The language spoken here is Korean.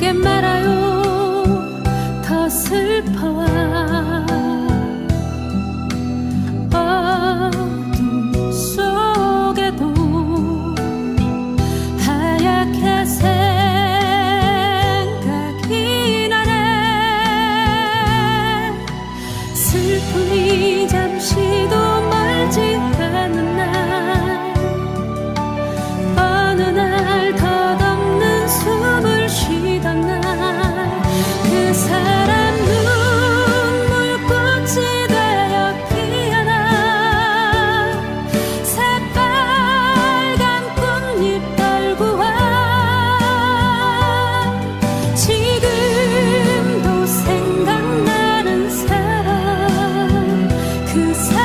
내게 말아요. 더 슬퍼와 어둠 속에도 하얗게 생각이 나네. 슬픔이 concern.